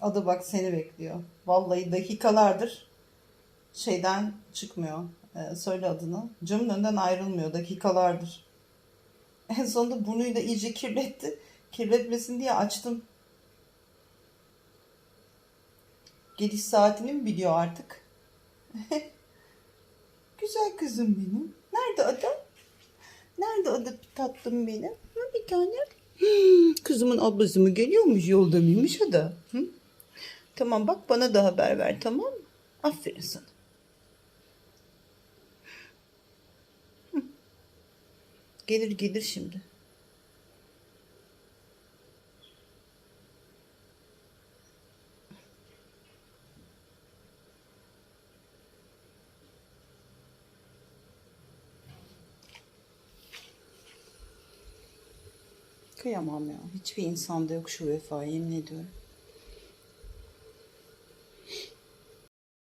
Adı bak seni bekliyor. Vallahi dakikalardır şeyden çıkmıyor. Ee, söyle adını. Camın önünden ayrılmıyor dakikalardır. En sonunda burnuyla iyice kirletti. Kirletmesin diye açtım. Geliş saatini mi biliyor artık? Güzel kızım benim. Nerede ada? Nerede ada tatlım benim? Ha, bir tane. Kızımın ablası mı geliyormuş yolda mıymış ada? Hı? Tamam bak bana da haber ver tamam mı? Aferin sana. Gelir gelir şimdi. Kıyamam ya. Hiçbir insanda yok şu vefa yemin ediyorum.